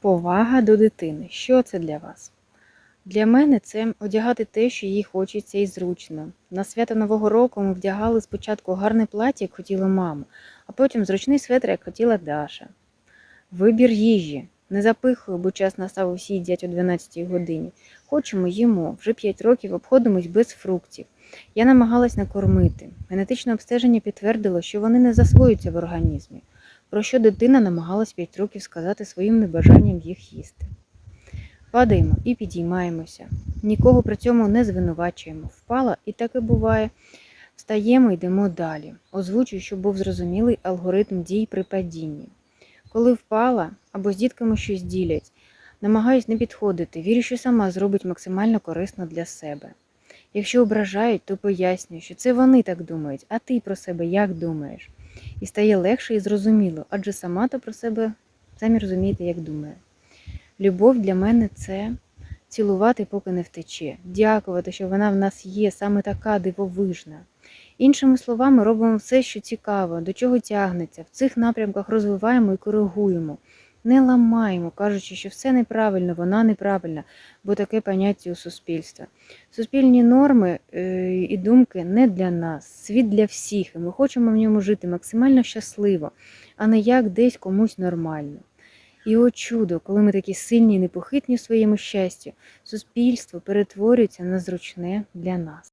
Повага до дитини. Що це для вас? Для мене це одягати те, що їй хочеться і зручно. На свято Нового року ми вдягали спочатку гарне плаття, як хотіла мама, а потім зручний светр, як хотіла Даша. Вибір їжі. Не запихую, бо час настав усі їдять о 12 годині. Хочемо їмо. Вже 5 років обходимось без фруктів. Я намагалась накормити. Генетичне обстеження підтвердило, що вони не засвоюються в організмі, про що дитина намагалась 5 років сказати своїм небажанням їх їсти. Падаємо і підіймаємося. Нікого при цьому не звинувачуємо. Впала і так і буває. Встаємо, йдемо далі. Озвучую, щоб був зрозумілий алгоритм дій при падінні. Коли впала або з дітками щось ділять, намагаюсь не підходити, вірю, що сама зробить максимально корисно для себе. Якщо ображають, то пояснюю, що це вони так думають, а ти про себе як думаєш? І стає легше і зрозуміло, адже сама то про себе самі розумієте, як думає. Любов для мене це цілувати, поки не втече, дякувати, що вона в нас є саме така дивовижна. Іншими словами, робимо все, що цікаво, до чого тягнеться, в цих напрямках розвиваємо і коригуємо. Не ламаємо, кажучи, що все неправильно, вона неправильна, бо таке поняття у суспільства. Суспільні норми е, і думки не для нас, світ для всіх, і ми хочемо в ньому жити максимально щасливо, а не як десь комусь нормально. І о чудо, коли ми такі сильні і непохитні в своєму щасті, суспільство перетворюється на зручне для нас.